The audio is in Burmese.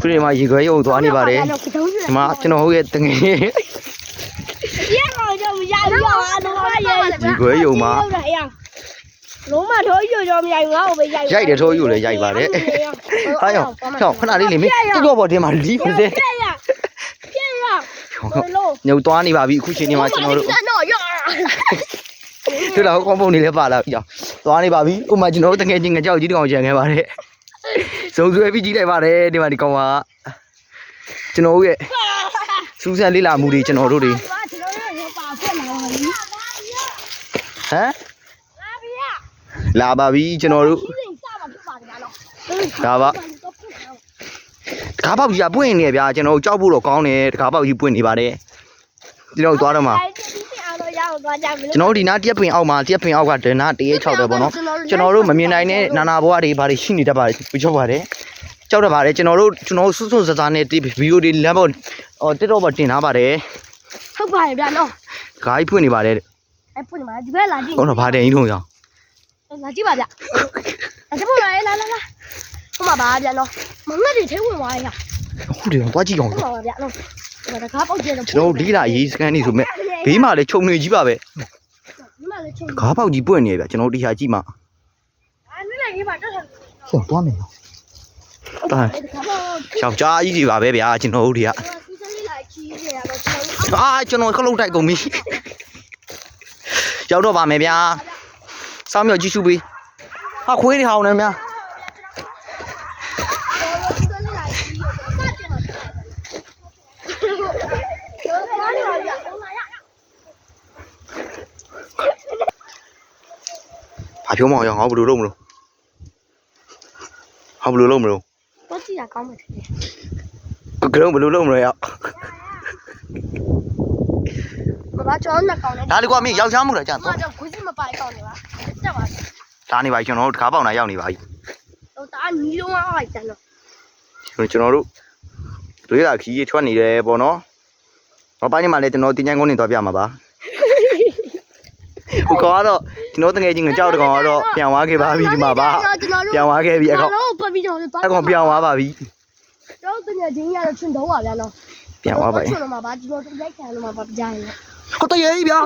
ခုဒီမှာရေခွဲရုံသွားနေပါတယ်ဒီမှာကျွန်တော်ဟုတ်ရဲ့တငယ်ပြက်အောင်ကြောင့်မရဘူးရောအတော့ရရေခွဲရုံမှာလုံးမထိုးရကြောင့်မရဘူးငါ့ကိုပဲရိုက်ရိုက်တယ်ထိုးယူလေရိုက်ပါတယ်ဟာရောဟောခဏလေးလေမင်းကြောက်ပေါ်တင်မှာလီးပါစေပြက်ရပြက်ရလို့ညုတ်သွားနေပါပြီအခုချိန်ဒီမှာကျွန်တော်တို့တော့ရတို့လာကောင်းပုံနေလဲပါလာပြီအောင်သွားနေပါပြီဥမာကျွန်တော်တို့တငယ်ချင်းငကြောက်ကြီးတကောင်ကြံခဲ့ပါတယ် စုံဆွဲပြီးကြီးလိုက်ပါတယ်ဒီမှာဒီကောင်ကကျွန်တော်တို့ရဲ့စူးစမ်းလေးလာမှုတွေကျွန်တော်တို့တွေကျွန်တော်တို့ရပါဖက်လာပါပြီဟမ်လာပြီရလာပါပြီကျွန်တော်တို့ဒီစိတ်စပါဖြစ်ပါတယ်နော်ဒါပါတကားပေါက်ကြီးကပွင့်နေဗျာကျွန်တော်တို့ကြောက်ဖို့တော့ကောင်းတယ်တကားပေါက်ကြီးပွင့်နေပါတယ်ကျွန်တော်တို့သွားတော့မှာအောင်တော့ရအောင်သွားကြမလို့ကျွန်တော်တို့ဒီနားတရက်ပင်အောက်မှာတရက်ပင်အောက်ကဒနာတရေ6တယ်ပေါ့နော် ကျွန်တော်တို့မမြင်နိုင်တဲ့နာနာဘွားတွေဘာတွေရှိနေတတ်ပါတယ်ပြောပါတယ်ကြောက်တတ်ပါတယ်ကျွန်တော်တို့ကျွန်တော်တို့စွတ်စွတ်စစားနဲ့ဗီဒီယိုတွေလမ်းပေါ်ဟောတက်တော့ပေါ်တင်ထားပါတယ်ဟုတ်ပါရဲ့ဗျာနော်ဂိုင်းဖွင့်နေပါတယ်အဲ့ဖွင့်မှာဒီဘက်လာကြည့်ဟုတ်တော့ဗာတယ်ကြီးထုံရောင်လာကြည့်ပါဗျအဲ့ဒါပေါ်လာလာလာလာဟိုမှာပါဗျာနော်မငတ်တွေထဲဝင်သွားရဟုတ်တယ်သွားကြည့်အောင်ဟုတ်ပါဗျာနော်ဒါတကားပေါက်ကျတော့ကျွန်တော်တို့လီလာရေးစကန်နေဆိုမဲ့ဘေးမှာလည်းခြုံနေကြီးပါပဲဒီမှာလည်းချုံဂါးပေါက်ကြီးပွင့်နေဗျကျွန်တော်တို့တရားကြည့်မှာ အဲ့နည်းနည်းကြီးပါတော့ဟောသွားမယ်နော်ဟုတ်ပါဒီကားပေါက်ယောက်ျားကြီးတွေပါပဲဗျာကျွန်တော်တို့တွေကစီစလေးလာချီးနေရတော့ကျွန်တော်အာကျွန်တော်ခလုတ်တိုက်ကုန်ပြီရောက်တော့ပါမယ်ဗျာစောင်းမြောက်ကြည့်ရှုပေးဟာခွေးတွေဟောင်းနေများစီစလေးလာချီးစတင်တော့ကျော်ကားနေပါဗျာဟုတ်လားရဘာပြောမအောင်ဟောဘယ်လိုလုပ်မလို့ ဟောဘယ်လိုလုပ်မလို့တော့ကြည့်တာကောင်းမှာတယ်ကရုံးဘယ်လိုလုပ်မလဲရောက်မမကျောင်းနဲ့ကောင်းတယ်ဒါလေးကွာမင်းယောက်ျားမှုလားကြာမတော့တော့ခွေးစမပိုင်ကောင်းနေပါတက်ပါဒါနေပါကျွန်တော်တို့တကားပေါက်နာရောက်နေပါပြီတော့ဒါနီလုံးအောင်လိုက်တယ်နော်ကျွန်တော်တို့တွေးတာခီးထွက်နေတယ်ပေါ့နော်ဘာပိုင်းနေမှာလဲကျွန်တော်တင်ချိုင်းကုန်းနေသွားပြမှာပါဟိုကောင်ကတော့ကျွန်တော်တငယ်ချင်းကကြောက်တကောင်ကတော့ပြန်သွားခဲ့ပါပြီဒီမှာပါပြန်သွားခဲ့ပြီအကောင်တော့ ပတ်ပြီးတော့အကောင်ပြန်သွားပါပြီတော့တကယ်ချင်းရတော့ချွန်တော့ပါဗျာနော်ပြန်သွားပါပြီချွန်တော့မှာပါကျွန်တော်လိုက်ခံလို့မှာပါကြားရင်ဟိုတရေကြီးဗျာ